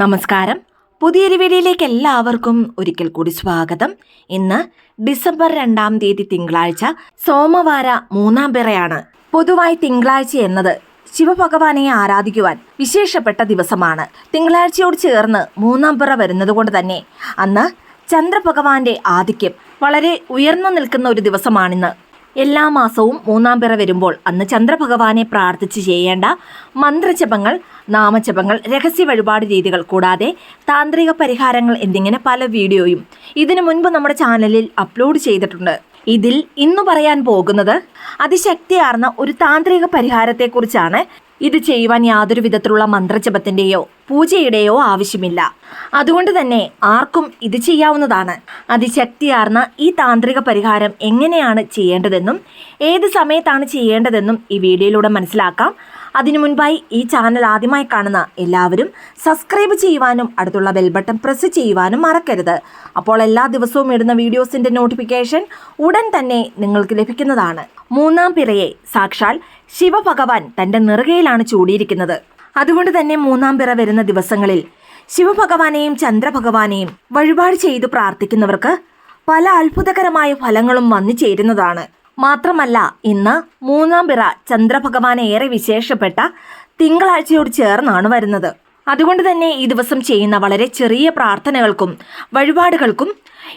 നമസ്കാരം. പുതിയൊരു വീഡിയോയിലേക്ക് എല്ലാവർക്കും ഒരിക്കൽ കൂടി സ്വാഗതം. ഇന്ന് ഡിസംബർ രണ്ടാം തീയതി തിങ്കളാഴ്ച സോമവാര മൂന്നാം പിറയാണ്. പൊതുവായി തിങ്കളാഴ്ച എന്നത് ശിവഭഗവാനെ ആരാധിക്കുവാൻ വിശേഷപ്പെട്ട ദിവസമാണ്. തിങ്കളാഴ്ചയോട് ചേർന്ന് മൂന്നാം പിറ വരുന്നതുകൊണ്ട് തന്നെ അന്ന് ചന്ദ്രഭഗവാന്റെ ആധിക്യം വളരെ ഉയർന്നു നിൽക്കുന്ന ഒരു ദിവസമാണിന്ന് എല്ലാ മാസവും മൂന്നാം പിറ വരുമ്പോൾ അന്ന് ചന്ദ്രഭഗവാനെ പ്രാർത്ഥിച്ച് ചെയ്യേണ്ട മന്ത്രജപങ്ങൾ നാമജപങ്ങൾ രഹസ്യ വഴിപാട് രീതികൾ കൂടാതെ താന്ത്രിക പരിഹാരങ്ങൾ എന്നിങ്ങനെ പല വീഡിയോയും ഇതിനു മുൻപ് നമ്മുടെ ചാനലിൽ അപ്ലോഡ് ചെയ്തിട്ടുണ്ട്. ഇതിൽ ഇന്ന് പറയാൻ പോകുന്നത് അതിശക്തിയാർന്ന ഒരു താന്ത്രിക പരിഹാരത്തെക്കുറിച്ചാണ്. ഇത് ചെയ്യുവാൻ യാതൊരു വിധത്തിലുള്ള മന്ത്രജപത്തിന്റെയോ പൂജയുടെയോ ആവശ്യമില്ല. അതുകൊണ്ട് തന്നെ ആർക്കും ഇത് ചെയ്യാവുന്നതാണ്. അതിശക്തിയാർന്ന ഈ താന്ത്രിക പരിഹാരം എങ്ങനെയാണ് ചെയ്യേണ്ടതെന്നും ഏത് സമയത്താണ് ചെയ്യേണ്ടതെന്നും ഈ വീഡിയോയിലൂടെ മനസ്സിലാക്കാം. അതിനു മുൻപായി ഈ ചാനൽ ആദ്യമായി കാണുന്ന എല്ലാവരും സബ്സ്ക്രൈബ് ചെയ്യുവാനും അടുത്തുള്ള ബെൽ ബട്ടൺ പ്രസ് ചെയ്യുവാനും മറക്കരുത്. അപ്പോൾ എല്ലാ ദിവസവും ഇടുന്ന വീഡിയോസിന്റെ നോട്ടിഫിക്കേഷൻ ഉടൻ തന്നെ നിങ്ങൾക്ക് ലഭിക്കുന്നതാണ്. മൂന്നാം പിറയെ സാക്ഷാൽ ശിവഭഗവാൻ തന്റെ നിറുകയിലാണ് ചൂടിയിരിക്കുന്നത്. അതുകൊണ്ട് തന്നെ മൂന്നാം പിറ വരുന്ന ദിവസങ്ങളിൽ ശിവഭഗവാനെയും ചന്ദ്രഭഗവാനെയും വഴിപാട് ചെയ്തു പ്രാർത്ഥിക്കുന്നവർക്ക് പല അത്ഭുതകരമായ ഫലങ്ങളും വന്നു ചേരുന്നതാണ്. മാത്രമല്ല ഇന്ന് മൂന്നാം പിറ ചന്ദ്രഭഗവാനെ ഏറെ വിശേഷപ്പെട്ട തിങ്കളാഴ്ചയോട് ചേർന്നാണ് വരുന്നത്. അതുകൊണ്ട് തന്നെ ഈ ദിവസം ചെയ്യുന്ന വളരെ ചെറിയ പ്രാർത്ഥനകൾക്കും വഴിപാടുകൾക്കും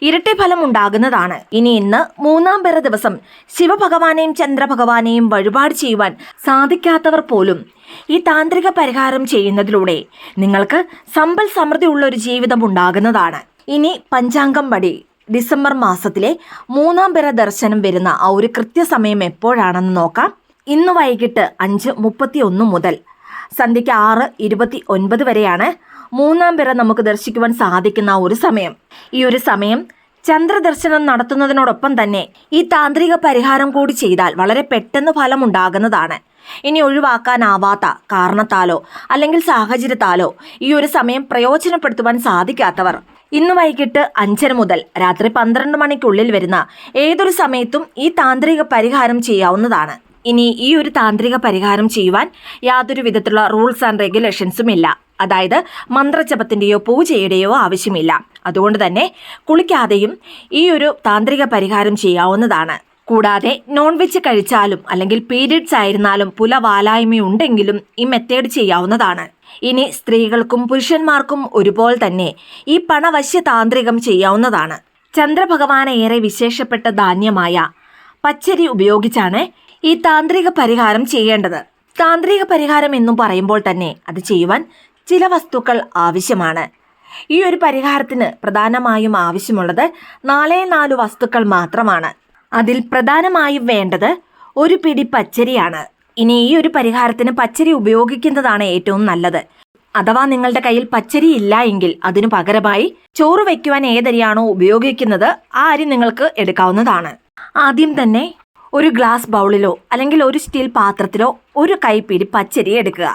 ഇരട്ടി ഫലം ഉണ്ടാകുന്നതാണ്. ഇനി ഇന്ന് മൂന്നാം പിറ ദിവസം ശിവഭഗവാനെയും ചന്ദ്രഭഗവാനെയും വഴിപാട് ചെയ്യുവാൻ സാധിക്കാത്തവർ പോലും ഈ താന്ത്രിക പരിഹാരം ചെയ്യുന്നതിലൂടെ നിങ്ങൾക്ക് സമ്പൽ സമൃദ്ധിയുള്ള ഒരു ജീവിതം ഉണ്ടാകുന്നതാണ്. ഇനി പഞ്ചാംഗം പടി ഡിസംബർ മാസത്തിലെ മൂന്നാം പിറ ദർശനം വരുന്ന ആ ഒരു കൃത്യസമയം എപ്പോഴാണെന്ന് നോക്കാം. ഇന്ന് വൈകിട്ട് അഞ്ച് മുപ്പത്തി ഒന്ന് മുതൽ സന്ധ്യയ്ക്ക് ആറ് ഇരുപത്തി ഒൻപത് വരെയാണ് മൂന്നാം പിറ നമുക്ക് ദർശിക്കുവാൻ സാധിക്കുന്ന ഒരു സമയം. ഈ ഒരു സമയം ചന്ദ്രദർശനം നടത്തുന്നതിനോടൊപ്പം തന്നെ ഈ താന്ത്രിക പരിഹാരം കൂടി ചെയ്താൽ വളരെ പെട്ടെന്ന് ഫലം ഉണ്ടാകുന്നതാണ് ഇനി ഒഴിവാക്കാനാവാത്ത കാരണത്താലോ അല്ലെങ്കിൽ സാഹചര്യത്താലോ ഈ ഒരു സമയം പ്രയോജനപ്പെടുത്തുവാൻ സാധിക്കാത്തവർ ഇന്ന് വൈകിട്ട് അഞ്ചര മുതൽ രാത്രി പന്ത്രണ്ട് മണിക്കുള്ളിൽ വരുന്ന ഏതൊരു സമയത്തും ഈ താന്ത്രിക പരിഹാരം ചെയ്യാവുന്നതാണ്. ഇനി ഈ ഒരു താന്ത്രിക പരിഹാരം ചെയ്യുവാൻ യാതൊരു വിധത്തിലുള്ള റൂൾസ് ആൻഡ് റെഗുലേഷൻസും ഇല്ല. അതായത് മന്ത്രജപത്തിന്റെയോ പൂജയുടെയോ ആവശ്യമില്ല. അതുകൊണ്ട് തന്നെ കുളിക്കാതെയും ഈ ഒരു താന്ത്രിക പരിഹാരം ചെയ്യാവുന്നതാണ്. കൂടാതെ നോൺ വെജ് കഴിച്ചാലും അല്ലെങ്കിൽ പീരിയഡ്സ് ആയിരുന്നാലും പുലവാലായ്മയുണ്ടെങ്കിലും ഈ മെത്തേഡ് ചെയ്യാവുന്നതാണ്. ഇനി സ്ത്രീകൾക്കും പുരുഷന്മാർക്കും ഒരുപോലെ തന്നെ ഈ പണവശ്യ താന്ത്രികം ചെയ്യാവുന്നതാണ്. ചന്ദ്രഭഗവാനെ ഏറെ വിശേഷപ്പെട്ട ധാന്യമായ പച്ചരി ഉപയോഗിച്ചാണ് ഈ താന്ത്രിക പരിഹാരം ചെയ്യേണ്ടത്. താന്ത്രിക പരിഹാരം എന്നും പറയുമ്പോൾ തന്നെ അത് ചെയ്യുവാൻ ചില വസ്തുക്കൾ ആവശ്യമാണ്. ഈ ഒരു പരിഹാരത്തിന് പ്രധാനമായും ആവശ്യമുള്ളത് നാലേ നാല് വസ്തുക്കൾ മാത്രമാണ്. അതിൽ പ്രധാനമായും വേണ്ടത് ഒരു പിടി പച്ചരിയാണ്. ഇനി ഈ ഒരു പരിഹാരത്തിന് പച്ചരി ഉപയോഗിക്കുന്നതാണ് ഏറ്റവും നല്ലത്. അഥവാ നിങ്ങളുടെ കയ്യിൽ പച്ചരി ഇല്ല എങ്കിൽ അതിനു പകരമായി ചോറ് വയ്ക്കുവാൻ ഏതരിയാണോ ഉപയോഗിക്കുന്നത് ആ അരി നിങ്ങൾക്ക് എടുക്കാവുന്നതാണ്. ആദ്യം തന്നെ ഒരു ഗ്ലാസ് ബൗളിലോ അല്ലെങ്കിൽ ഒരു സ്റ്റീൽ പാത്രത്തിലോ ഒരു കൈപ്പിടി പച്ചരി എടുക്കുക.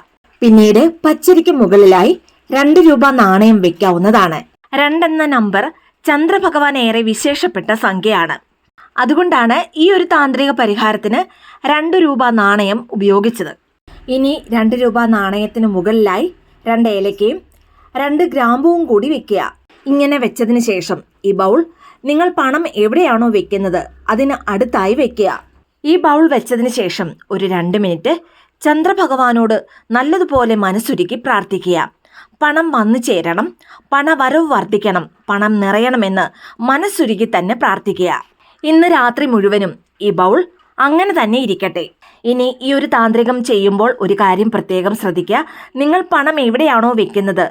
പിന്നീട് പച്ചരിക്ക് മുകളിലായി രണ്ട് രൂപ നാണയം വെക്കാവുന്നതാണ് രണ്ടെന്ന നമ്പർ ചന്ദ്രഭഗവാൻ ഏറെ വിശേഷപ്പെട്ട സംഖ്യയാണ്. അതുകൊണ്ടാണ് ഈ ഒരു താന്ത്രിക പരിഹാരത്തിന് രണ്ട് രൂപ നാണയം ഉപയോഗിച്ചത്. ഇനി രണ്ട് രൂപ നാണയത്തിന് മുകളിലായി രണ്ട് ഏലക്കയും രണ്ട് ഗ്രാമ്പുവും കൂടി വെക്കുക. ഇങ്ങനെ വെച്ചതിന് ശേഷം ഈ ബൗൾ നിങ്ങൾ പണം എവിടെയാണോ വെക്കുന്നത് അതിന് അടുത്തായി വെക്കുക. ഈ ബൗൾ വെച്ചതിന് ശേഷം ഒരു രണ്ട് മിനിറ്റ് ചന്ദ്രഭഗവാനോട് നല്ലതുപോലെ മനസ്സുരുക്കി പ്രാർത്ഥിക്കുക. പണം വന്നു ചേരണം പണവരവ് വർദ്ധിക്കണം പണം നിറയണമെന്ന് മനസ്സുരുക്കി തന്നെ പ്രാർത്ഥിക്കുക. ഇന്ന് രാത്രി മുഴുവനും ഈ ബൗൾ അങ്ങനെ തന്നെ ഇരിക്കട്ടെ. ഇനി ഈ ഒരു താന്ത്രികം ചെയ്യുമ്പോൾ ഒരു കാര്യം പ്രത്യേകം ശ്രദ്ധിക്കുക. നിങ്ങൾ പണം എവിടെയാണോ വെക്കുന്നത്?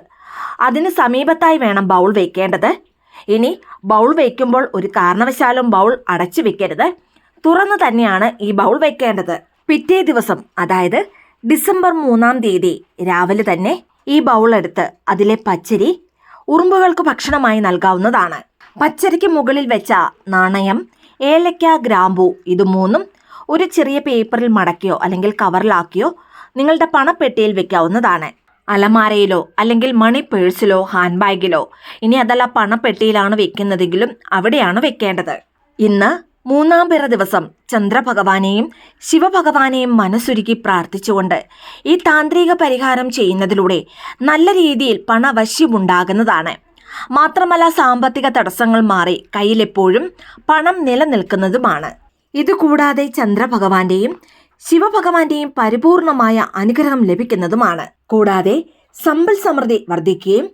അതിന് സമീപത്തായി വേണം ബൗൾ വെക്കേണ്ടത്. ഇനി ബൗൾ വയ്ക്കുമ്പോൾ ഒരു കാരണവശാലും ബൗൾ അടച്ചു വെക്കരുത്. തുറന്നു തന്നെയാണ് ഈ ബൗൾ വെക്കേണ്ടത്. പിറ്റേ ദിവസം അതായത് ഡിസംബർ മൂന്നാം തീയതി രാവിലെ തന്നെ ഈ ബൗൾ എടുത്ത് അതിലെ പച്ചരി ഉറുമ്പുകൾക്ക് ഭക്ഷണമായി നൽകാവുന്നതാണ്. പച്ചരിക്ക് മുകളിൽ വെച്ച നാണയം ഏലക്ക ഗ്രാമ്പു ഇത് മൂന്നും ഒരു ചെറിയ പേപ്പറിൽ മടക്കിയോ അല്ലെങ്കിൽ കവറിലാക്കിയോ നിങ്ങളുടെ പണപ്പെട്ടിയിൽ വെക്കാവുന്നതാണ്. അലമാരയിലോ അല്ലെങ്കിൽ മണി പേഴ്സിലോ ഹാൻഡ് ബാഗിലോ. ഇനി അതല്ല പണപ്പെട്ടിയിലാണ് വെക്കുന്നതെങ്കിലും അവിടെയാണ് വെക്കേണ്ടത്. ഇന്ന് മൂന്നാം പിറ ദിവസം ചന്ദ്രഭഗവാനെയും ശിവഭഗവാനെയും മനസ്സുരുക്കി പ്രാർത്ഥിച്ചുകൊണ്ട് ഈ താന്ത്രിക പരിഹാരം ചെയ്യുന്നതിലൂടെ നല്ല രീതിയിൽ പണവശ്യമുണ്ടാകുന്നതാണ്. മാത്രമല്ല സാമ്പത്തിക തടസ്സങ്ങൾ മാറി കയ്യിലെപ്പോഴും പണം നിലനിൽക്കുന്നതുമാണ്. ഇതുകൂടാതെ ചന്ദ്രഭഗവാന്റെയും ശിവഭഗവാന്റെയും പരിപൂർണമായ അനുഗ്രഹം ലഭിക്കുന്നതുമാണ്. കൂടാതെ സമ്പൽ സമൃദ്ധി വർദ്ധിക്കുകയും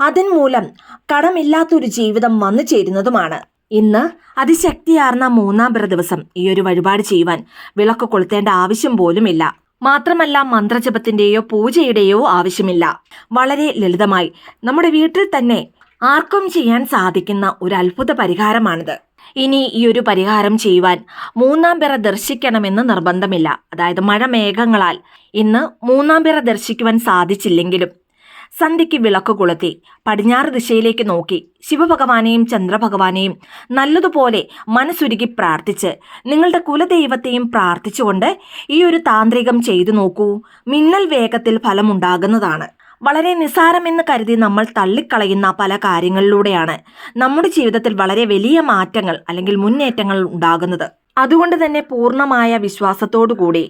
അതിൻമൂലം കടമില്ലാത്തൊരു ജീവിതം വന്നു ചേരുന്നതുമാണ്. ഇന്ന് അതിശക്തിയാർന്ന മൂന്നാം പിറ ദിവസം ഈ ഒരു വഴിപാട് ചെയ്യുവാൻ വിളക്ക് കൊളുത്തേണ്ട ആവശ്യം പോലുമില്ല. മാത്രമല്ല മന്ത്രജപത്തിന്റെയോ പൂജയുടെയോ ആവശ്യമില്ല. വളരെ ലളിതമായി നമ്മുടെ വീട്ടിൽ തന്നെ ആർക്കും ചെയ്യാൻ സാധിക്കുന്ന ഒരു അത്ഭുത പരിഹാരമാണിത്. ഇനി ഈ ഒരു പരിഹാരം ചെയ്യുവാൻ മൂന്നാം പിറ ദർശിക്കണമെന്ന് നിർബന്ധമില്ല. അതായത് മഴ മേഘങ്ങളാൽ ഇന്ന് മൂന്നാം പിറ ദർശിക്കുവാൻ സാധിച്ചില്ലെങ്കിലും സന്ധ്യയ്ക്ക് വിളക്ക് കൊളുത്തി പടിഞ്ഞാറ് ദിശയിലേക്ക് നോക്കി ശിവഭഗവാനെയും ചന്ദ്രഭഗവാനെയും നല്ലതുപോലെ മനസ്സുരുകി പ്രാർത്ഥിച്ച് നിങ്ങളുടെ കുലദൈവത്തെയും പ്രാർത്ഥിച്ചുകൊണ്ട് ഈ ഒരു താന്ത്രികം ചെയ്തു നോക്കൂ. മിന്നൽ വേഗത്തിൽ ഫലമുണ്ടാകുന്നതാണ്. വളരെ നിസ്സാരമെന്ന് കരുതി നമ്മൾ തള്ളിക്കളയുന്ന പല കാര്യങ്ങളിലൂടെയാണ് നമ്മുടെ ജീവിതത്തിൽ വളരെ വലിയ മാറ്റങ്ങൾ അല്ലെങ്കിൽ മുന്നേറ്റങ്ങൾ ഉണ്ടാകുന്നത്. അതുകൊണ്ട് തന്നെ പൂർണമായ വിശ്വാസത്തോടു കൂടി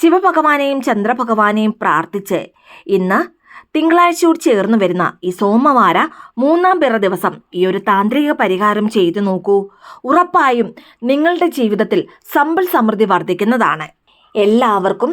ശിവഭഗവാനെയും ചന്ദ്രഭഗവാനെയും പ്രാർത്ഥിച്ച് ഇന്ന് തിങ്കളാഴ്ചയോട് ചേർന്ന് വരുന്ന ഈ സോമവാര മൂന്നാം പിറ ദിവസം ഈ ഒരു താന്ത്രിക പരിഹാരം ചെയ്തു നോക്കൂ. ഉറപ്പായും നിങ്ങളുടെ ജീവിതത്തിൽ സമ്പൽ സമൃദ്ധി വർദ്ധിക്കുന്നതാണ്. എല്ലാവർക്കും